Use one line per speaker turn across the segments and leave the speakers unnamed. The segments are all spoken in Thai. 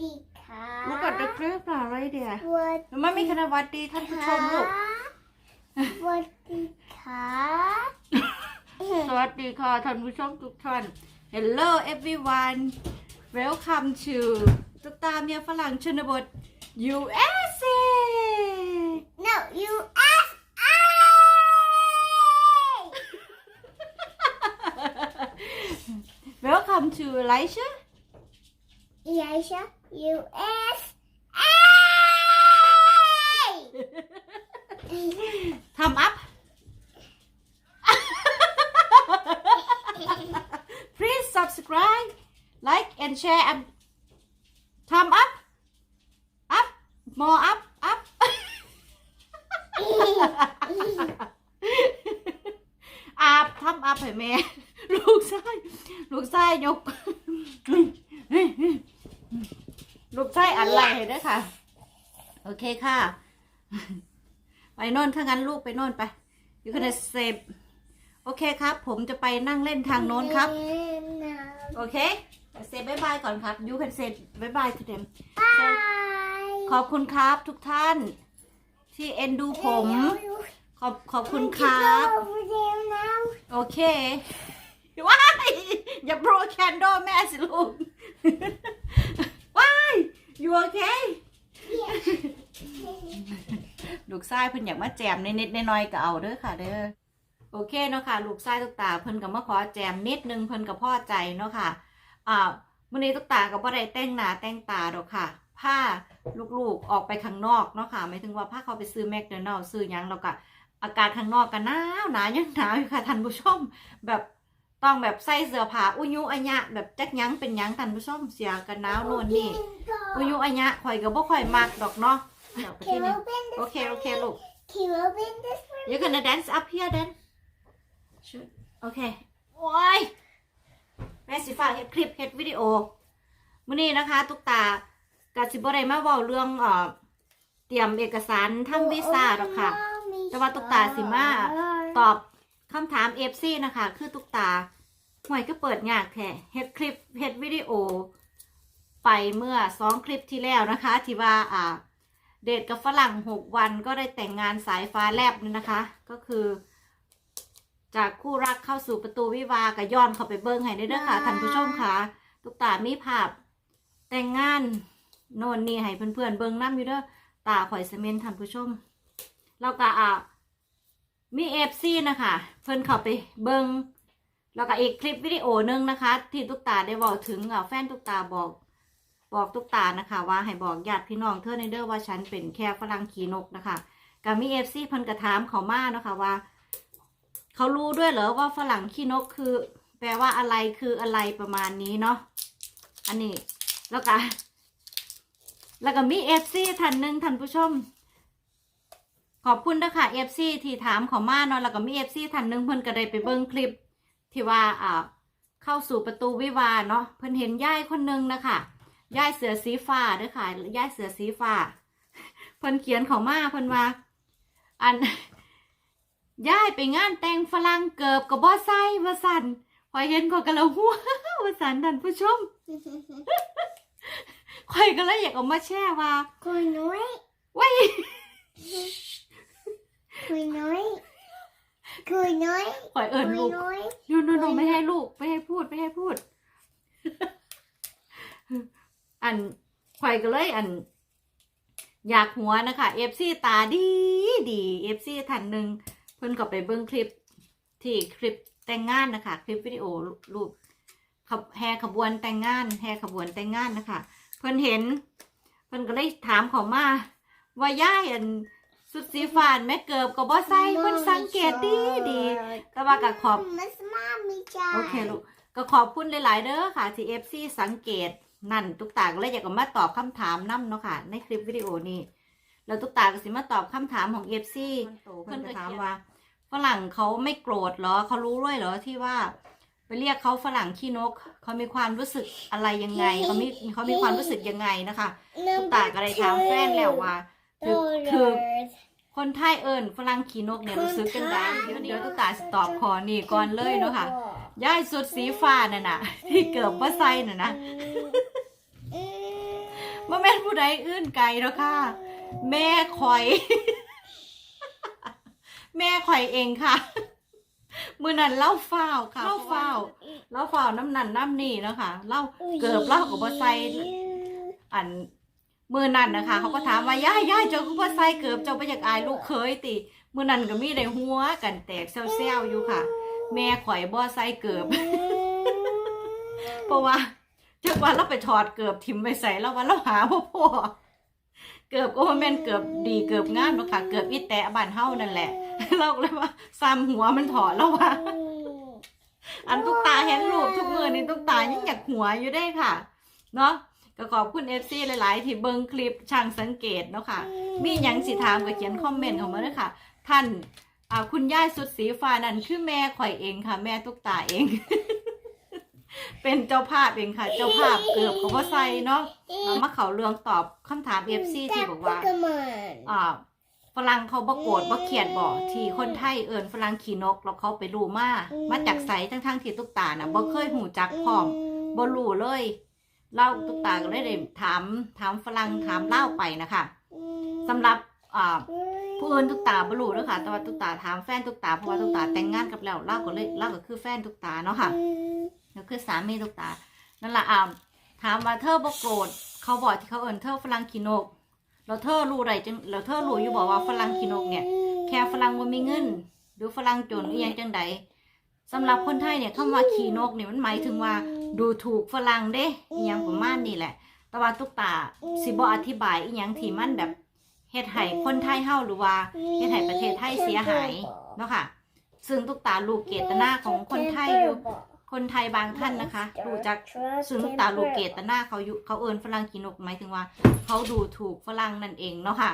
ดีค่ะ
Look at the clip now right there
สวัส
มันไม่คณะวัดดีท่านผู้ชมลูก
สวัสดีค่ะ
สวัสดีค่ะท่านผู้ชมทุกท่าน Hello everyone Welcome to ตุ๊กตาเมียฝรั่งชนบท USA
no you ask I
Welcome to Elisha
Elisha you ask I
ทำ up Please subscribe like and share and ทำ up up more up up อาบทำอาบให้แม่ ลูกชายลูกชายยก ลูกชายอะไรเห็นด้วยค่ะ โอเคค่ะ ไปโน่นถ้างั้นลูกไปโน่นไป อยู่กันเซฟโอเคครับ ผมจะไปนั่งเล่นทางโน้นครับ โอเคเซฟบายบายก่อนครับยูคันเซฟบายบายทุกเดม
Bye
ขอบคุณครับทุกท่าน ที่เอ็นดูผม ขอบขอบคุณครับ
over there now
โอเคว้ายอย่าโปรแคนโดแม่สิลูกว้าย อยู่โอเคลูกชายเพิ่นอยากมาแจมนิดๆน้อยๆก็เอาเด้อค่ะ เด้อโอเคเนาะค่ะลูกชายตุ๊กตาเพิ่นก็มาขอแจมนิดนึงเพิ่นก็พอใจเนาะค่ะอ่ามื้อนี้ตุ๊กตาก็บ่ได้แต่งหน้าแต่งตาดอกค่ะพาลูกๆออกไปข้างนอกเนาะค่ะหมายถึงว่าพาเขาไปซื้อแมคโดนัลด์ซื้อยังแล้วก็อากาศข้างนอกก็หนาวหนาวยังหนาวอยู่ค่ะท่านผู้ชมแบบ ต้องแบบใส่เสื้อผ้าอุยุอัญญะแบบจักหยังเป็นหยังท่านผู้ชมเสียกันหนาวโน่นนี่อุยุอัญญะข่อยก็บ่ค่อยมักดอกเนาะเดี๋ยวไปที่
Can
นี่
you open this
โอเคโอเคลูก
Can you open this for me?
you gonna dance up here then shoot โอเคโอ้ยแม่สิฝากเฮ็ดคลิปเฮ็ดวิดีโอมื้อนี้นะคะตุ๊กตากาสิบ่ได้มาเว้าเรื่องเอ่อเตรียมเอกสารทำวีซ่าหรอกค่ะ แต่ว่าตุ๊กตาสิมาตอบคำถาม FC นะคะ คือตุ๊กตา ห่วยก็เปิดยากแท้เฮ็ดคลิปเฮ็ดวิดีโอ ไปเมื่อสองคลิปที่แล้วนะคะ ที่ว่าอ่า เดทกับฝรั่งหกวันก็ได้แต่งงานสายฟ้าแลบนี่นะคะ ก็คือ จากคู่รักเข้าสู่ประตูวิวาห์กับย้อนเข้าไปเบิ้งให้ได้เด้อค่ะท่านผู้ชมค่ะตุ๊กตามีภาพ แต่งงานโน่นนี่ให้เพื่อนๆเบิ้งน้ำอยู่เด้อตาข่อยเซเมนต์ท่านผู้ชมแล้วก็อ่ามีเอฟซีนะคะ เพิ่นเข้าไปเบิ้ง แล้วก็อีกคลิปวิดีโอหนึงนะคะ ที่ตุ๊กตาได้บอกถึงแฟนตุ๊กตาบอกบอกตุ๊กตานะคะ ว่าให้บอกญาติพี่น้องเธอในเด้อว่าฉันเป็นแค่ฝรั่งขี่นกนะคะกับมีเอฟซีพิ่นกระถามเขามานะคะว่า เขารู้ด้วยเหรอว่าฝรั่งขี้นกคือ แปลว่าอะไรคืออะไรประมาณนี้เนาะอันนี้แล้วก็แล้วก็มีเอฟซีท่านหนึ่งท่านผู้ชม ขอบคุณนะคะเอฟซีที่ถามเขามาเนาะแล้วก็มีเอฟซีท่านหนึ่งเพิ่นก็ได้ไปเบิ้งคลิป ที่ว่าอ่าเข้าสู่ประตูวิวาห์เนาะเพิ่นเห็นย่ายคนหนึงนะคะย่ายเสือสีฟ้าเด้อค่ะย่ายเสือสีฟ้าเพิ่นเขียนเขามาเพิ่นว่าอันย้ายไปงานแต่งฝรั่งเกิบกับบ่ใส่ว่าสันคอยเห็นก็กะละหัวว่าสันท่านผู้ชมคอยก็เลยอยากเอามาแช่ว่า
คุยน้อย
ไว้ย
คุยน้อย คุยน้อย
คอยเอิญ
คุ
ลู
ย
ก
น้อย
โนโนโนไม่ให้ลูก ไม่ให้พูด ไม่ให้พูด อันคอยก็เลย อัน อยากหัวนะคะเอฟซีตาดีดีเอฟซีท่านหนึ่งเพิ่นก็ไปเบิ้งคลิป ที่คลิปแต่งงานนะคะ คลิปวิดีโอรูปขับแห่ขบวนแต่งงาน แห่ขบวนแต่งงานนะคะ เพิ่นเห็น เพิ่นก็เลยถามเขามา ว่าย่ายอัน สุดสีฟ้านแม่เกิบกับบ่ใส่เพิ่นสังเกตดีดีแต่ว่าก็ขอบ
มัสมามีจ้า
โอเคลูกก็ขอบคุณหลาย ๆ เด้อค่ะที่ FC สังเกตนั่นตุ๊กตาก็เลยอยากจะมาตอบคำถามนํเนาะค่ะ ในคลิปวิดีโอนี้แล้วตุ๊กตาก็สิมาตอบคำถามของ FC เพิ่นก็ถามว่าฝรั่งเขาไม่โกรธเหรอเขารู้ด้วยเหรอที่ว่า ไปเรียกเขาฝรั่งขี้นกเขามีความรู้สึกอะไรยังไงเขามีเขามีความรู้สึกยังไงนะคะ ตุ๊กตาก็เลยถามแฟนแล้วว่าคือคือ คนไทยเอิญฝรั่งขี้นกเนี่ยรู้สึกกันได้เดี๋ยวเดี๋ยวตุ๊กตาสิตอบขอนี่ก่อนเลยเนาะค่ะย่ายสุดสีฟ้าน่ะนะที่เกิดว่าไซน่ะนะ
อืม
บ่แม่นผู้ใดอื่นไกลแล้วค่ะ แม่คอย แม่คอยเองค่ะมือนั้นเล่าฟ้าวค่ะเล่าฟ้าวเล่าฟ้าวน้ำนันน้ำนี่เนาะค่ะเล่าเกือบเล่ากับบ่ใส่อัน มือนั่นนะคะ เขาก็ถามว่าย่ายย่ายเจ้าก็บ่ใส่เกือบเจ้าบ่อยากอายลูกเคยติมือนั่นก็มีได้หัวกันแตกแซวๆอยู่ค่ะ แม่ข่อยบ่ใส่เกือบ เพราะว่าจักว่าเราไปถอดเกือบทิมไปใส่แล้วว่าเราหาพ่อพ่อเกือบก็ว่าแม่นเกือบดีเกือบงามเนาะค่ะ เกือบอีแตะบานเฮานั่นแหละ เราเลยว่าซ้ำหัวมันถอดแล้วว่าอันตุกตาเห็นรูปทุกมือนี่ตุกตายังอยากหัวอยู่ได้ค่ะ เนาะ ก็ขอบคุณเอฟซีหลาย ๆ ที่เบิ่งคลิปช่างสังเกตเนาะค่ะ มีหยังสิถามก็เขียนคอมเมนต์เข้ามาด้วยค่ะ ท่านอ่าคุณย่ายสุดสีฟ้านั่นคือแม่ข่อยเองค่ะ แม่ตุ๊กตาเอง เป็นเจ้าภาพเองค่ะ เจ้าภาพเกือบเขาบ่ใส่เนาะเอามาเขาเรื่องตอบคำถามเอฟซีที่บอกว่า อ่าฝรั่งเขาบ่โกรธบ่เขียดบ่ที่คนไทยเอิ้นฝรั่งขี่นกแล้วเขาไปรู้มามาจากไสทั้งๆที่ตุ๊กตาน่ะบ่เคยหูจักพร้อมบ่รู้เลย เล่าตุ๊กตาก็เลยได้ถามถามฝรั่งถามเล่าไปนะคะสำหรับอ่าผู้อื่นตุ๊กตาบรูเด้อค่ะแต่ว่าตุ๊กตาถามแฟนตุ๊กตาเพราะว่าตุ๊กตาแต่งงานกับแล้วเล่าก็เลยเล่าก็คือแฟนตุ๊กตาเนาะค่ะก็คือสามีตุ๊กตานั่นแหละอ่าถามว่าเธอบ่โกรธเขาบอกที่เขาเอิ้นเธอฝรั่งขี้นกเราเธอรู้ไรจังเราเธอรู้อยู่บอกว่าฝรั่งขี้นกเนี่ยแค่ฝรั่งว่ามีเงินหรือฝรั่งจนอีหยังจังใดสำหรับคนไทยเนี่ยคำว่าขีนกเนี่ยมันหมายถึงว่า ดูถูกฝรั่งเด้อีหยังประมาณนี้แหละ แต่ว่าตุ๊กตาสิบ่อธิบายอีหยังที่มันแบบเฮ็ดให้คนไทยเฮาหรือว่าเฮ็ดให้ประเทศไทยเสียหายเนาะค่ะ ซึ่งตุ๊กตาลูกเกตนาของคนไทยอยู่คนไทยบางท่านนะคะรู้จักซึ่งตุ๊กตาลูกเกตนาเขาอยู่เขาเอินฝรั่งกินนกหมายถึงว่า เขาดูถูกฝรั่งนั่นเองเนาะค่ะ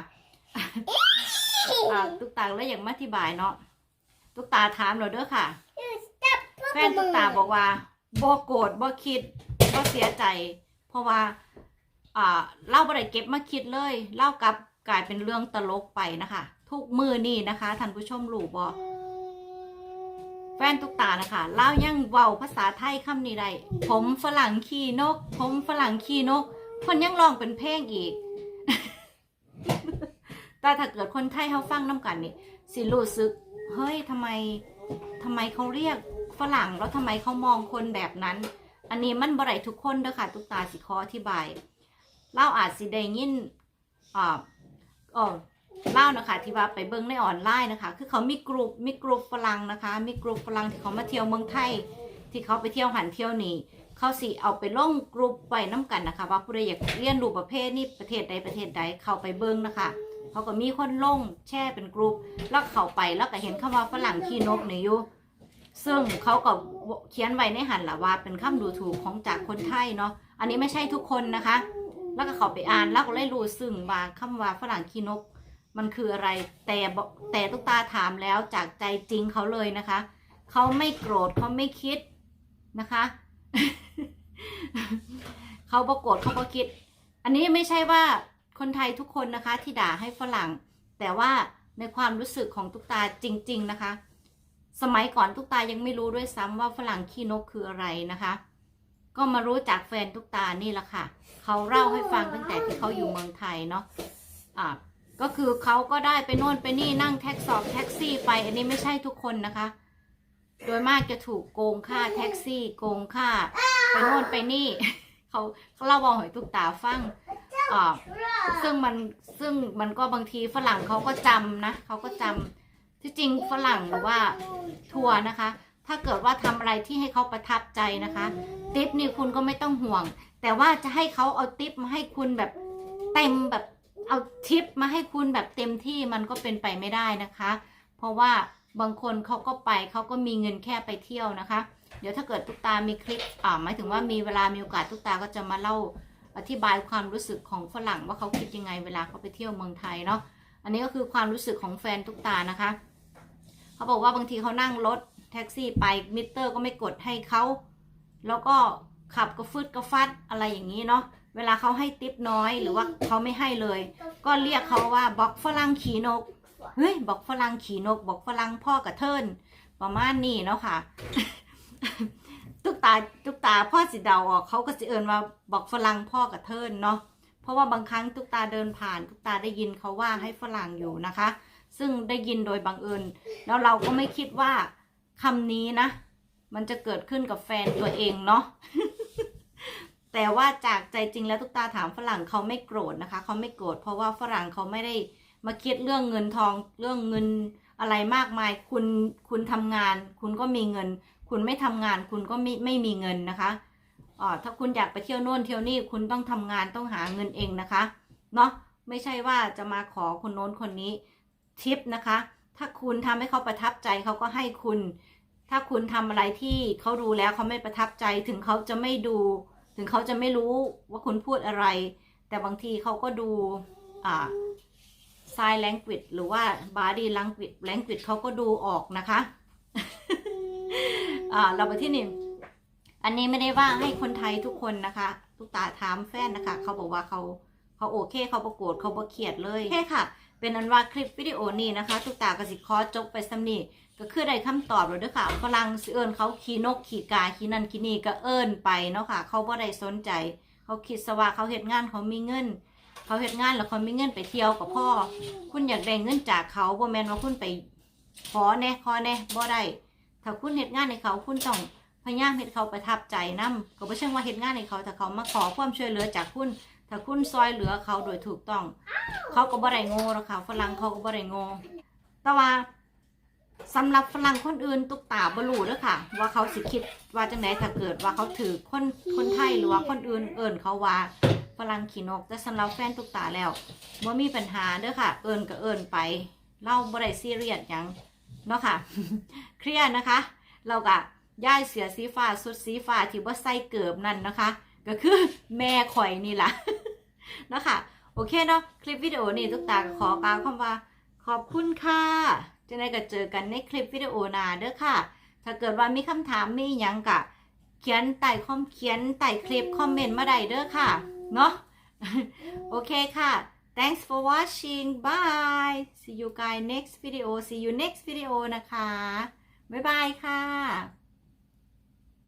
อ่าตุ๊กตาแล้วอย่างมาอธิบายเนาะตุ๊กตาถามเราเด้อค่ะ แฟนตุ๊กตาบอกว่า บ่โกรธบ่คิดบ่เสียใจ เพราะว่าอ่าเล่าบ่ได้เก็บมาคิดเลยเล่ากลับกลายเป็นเรื่องตลกไปนะคะ ทุกมือนี่นะคะท่านผู้ชมรู้บ่แฟนตุกตานะคะเล่ายังเว้าภาษาไทยคำนี้ได้ผมฝรั่งขี่นก ผมฝรั่งขี่นก คนยังร้องเป็นเพลงอีก แต่ถ้าเกิดคนไทยเขาฟังน้ำกันนี่สิรู้สึก เฮ้ยทำไมทำไมเขาเรียก ฝรั่งแล้วทำไมเขามองคนแบบนั้น อันนี้มันบ่ได้ทุกคนเด้อค่ะตุ๊กตาสิขออธิบายเล่าอาจสิได้ยินอ่าอ๋อเล่านะคะที่ว่าไปเบิ้งในออนไลน์นะคะ คือเขามีกลุ่มมีกลุ่มฝรั่งนะคะ มีกลุ่มฝรั่งที่เขามาเที่ยวเมืองไทย ที่เขาไปเที่ยวหันเที่ยวนี่เขาสิเอาไปลงกลุ่มไปน้ำกันนะคะ ว่าผู้ใดอยากเรียนรู้ประเภทนี้ประเทศใดประเทศใดเข้าไปเบิ้งนะคะเขาก็มีคนลงแช่เป็นกลุ่มแล้วเข้าไปแล้วก็เห็นคำว่าฝรั่งขี้นกนี่อยู่ ซึ่งเขาก็เขียนไว้ในหันละว่า เป็นคำดูถูกของจากคนไทยเนาะอันนี้ไม่ใช่ทุกคนนะคะ แล้วก็เขาไปอ่านแล้วก็เลยรู้ซึ่งว่าคำว่าฝรั่งขี้นก มันคืออะไรแต่แต่ตุ๊กตาถามแล้วจากใจจริงเขาเลยนะคะเขาไม่โกรธเขาไม่คิดนะคะเขาบอกโกรธเขาก็คิด อันนี้ไม่ใช่ว่าคนไทยทุกคนนะคะที่ด่าให้ฝรั่ง แต่ว่าในความรู้สึกของตุ๊กตาจริง ๆ นะคะ สมัยก่อนตุ๊กตายังไม่รู้ด้วยซ้ำว่าฝรั่งขี้นกคืออะไรนะคะ ก็มารู้จากแฟนตุ๊กตานี่แหละค่ะ เขาเล่าให้ฟังตั้งแต่ที่เขาอยู่เมืองไทยเนาะอ่าก็คือเขาก็ได้ไปโน่นไปนี่นั่งแท็กสอบแท็กซี่ไป อันนี้ไม่ใช่ทุกคนนะคะ โดยมากจะถูกโกงค่าแท็กซี่ โกงค่า ไปโน่นไปนี่ เขาเขาเล่าบอกหอยตุกตาฟังอ่าซึ่งมันซึ่งมันก็บางทีฝรั่งเขาก็จำนะเขาก็จำ ที่จริงฝรั่งหรือว่าทัวร์นะคะ ถ้าเกิดว่าทำอะไรที่ให้เขาประทับใจนะคะ ติปนี่คุณก็ไม่ต้องห่วง แต่ว่าจะให้เขาเอาติปมาให้คุณแบบเต็มแบบเอาทิปมาให้คุณแบบเต็มที่มันก็เป็นไปไม่ได้นะคะ เพราะว่าบางคนเขาก็ไปเขาก็มีเงินแค่ไปเที่ยวนะคะ เดี๋ยวถ้าเกิดตุ๊กตามีคลิปอ่าหมายถึงว่ามีเวลามีโอกาสตุ๊กตาก็จะมาเล่าอธิบายความรู้สึกของฝรั่งว่าเขาคิดยังไงเวลาเขาไปเที่ยวเมืองไทยเนาะอันนี้ก็คือความรู้สึกของแฟนตุ๊กตานะคะ เขาบอกว่าบางทีเขานั่งรถแท็กซี่ไปมิเตอร์ก็ไม่กดให้เขาแล้วก็ขับกระฟึดกระฟัดอะไรอย่างนี้เนาะเวลาเขาให้ติปน้อยหรือว่าเขาไม่ให้เลย ก็เรียกเขาว่าบอกฝรั่งขี่นกเฮ้ยบอกฝรั่งขี่นก บอกฝรั่งพ่อกระเทินประมาณนี้เนาะค่ะตุกตาตุกตาพ่อสิเดาออกเขาก็สิเอินว่าบอกฝรั่งพ่อกระเทินเนาะเพราะว่าบางครั้งตุกตาเดินผ่านตุกตาได้ยินเขาว่าให้ฝรั่งอยู่นะคะ ซึ่งได้ยินโดยบังเอิญแล้วเราก็ไม่คิดว่าคำนี้นะ มันจะเกิดขึ้นกับแฟนตัวเองเนาะแต่ว่าจากใจจริงแล้วตุ๊กตาถามฝรั่งเขาไม่โกรธนะคะ เขาไม่โกรธเพราะว่าฝรั่งเขาไม่ได้มาคิดเรื่องเงินทองเรื่องเงินอะไรมากมาย คุณคุณทำงาน คุณก็มีเงิน คุณไม่ทำงาน คุณก็ไม่ไม่มีเงินนะคะอ๋อถ้าคุณอยากไปเที่ยวโน่นเที่ยวนี่คุณต้องทำงานต้องหาเงินเองนะคะเนาะไม่ใช่ว่าจะมาขอคนโน้นคนนี้ ทิปนะคะ ถ้าคุณทำให้เขาประทับใจเขาก็ให้คุณ ถ้าคุณทำอะไรที่เขาดูแล้วเขาไม่ประทับใจถึงเขาจะไม่ดู ถึงเขาจะไม่รู้ว่าคุณพูดอะไร แต่บางทีเขาก็ดูอ่า sign language หรือว่า body language language เขาก็ดูออกนะคะอ่าเราไปที่นี่อันนี้ไม่ได้ว่าให้คนไทยทุกคนนะคะทุกตาถามแฟนนะคะ เขาบอกว่าเขาเขาโอเค เขาประโกรธเขาประเขียดเลยโอเคค่ะ เป็นอันว่าคลิปวิดีโอนี้นะคะทุกตากสิคอจบไปสำนีก็คือได้คำตอบแล้วด้วยค่ะฝรั่งสิเอิญเขาขี่นกขี่กาขี่นั่นขี่นี่ก็เอิญไปเนาะค่ะ เขาบ่ได้สนใจ เขาคิดซะว่าเขาเฮ็ดงานเขามีเงิน เขาเฮ็ดงานแล้วเขามีเงินไปเที่ยวกับพ่อ คุณอยากได้เงินจากเขาบ่แมนว่าคุณไปขอแน่ขอแน่บ่ได้ถ้าคุณเฮ็ดงานให้เขาคุณต้องพยายามเฮ็ดเขาประทับใจนํก็บ่เชิงว่าเฮ็ดงานให้เขาถ้าเขามาขอความช่วยเหลือจากคุณ ถ้าคุณซอยเหลือเขาโดยถูกต้อง เขาก็บ่ได้โง่หรอกค่ะฝรั่งเขาก็บ่ได้โง่แต่ว่าสำหรับฝรั่งคนอื่นตุกตาบ่รู้เด้อค่ะ ว่าเขาสิคิดว่าจังไดถ้าเกิดว่าเขาถือคนคนไทยหรือว่าคนอื่นเอิ้นเขาว่าฝรั่งขี้นกแต่สำหรับแฟนตุกตาแล้วบ่มีปัญหาเด้อค่ะ เอิ้นก็เอิ้นไปเราบ่ได้ซีเรียสยังเนาะค่ะ เครียดนะคะ เราก็ย้ายเสือสีฟ้าสุดสีฟ้าที่บ่าใส่เกิบนั่นนะคะ ก็คือแม่ข่อยนี่แหละ เนาะค่ะ โอเคเนาะคลิปวิดีโอนี้ทุกตาก็ขอกล่าวคำว่า ขอบคุณค่ะจะได้ก็เจอกันในคลิปวิดีโอหน้าเด้อค่ะ ถ้าเกิดว่ามีคำถามมียังกะเขียนใต้คอมเขียนใต้คลิปคอมเมนต์มาได้เด้อค่ะ เนาะโอเคค่ะ thanks for watching bye see you guys next video see you next video นะคะ บ๊ายบายค่ะ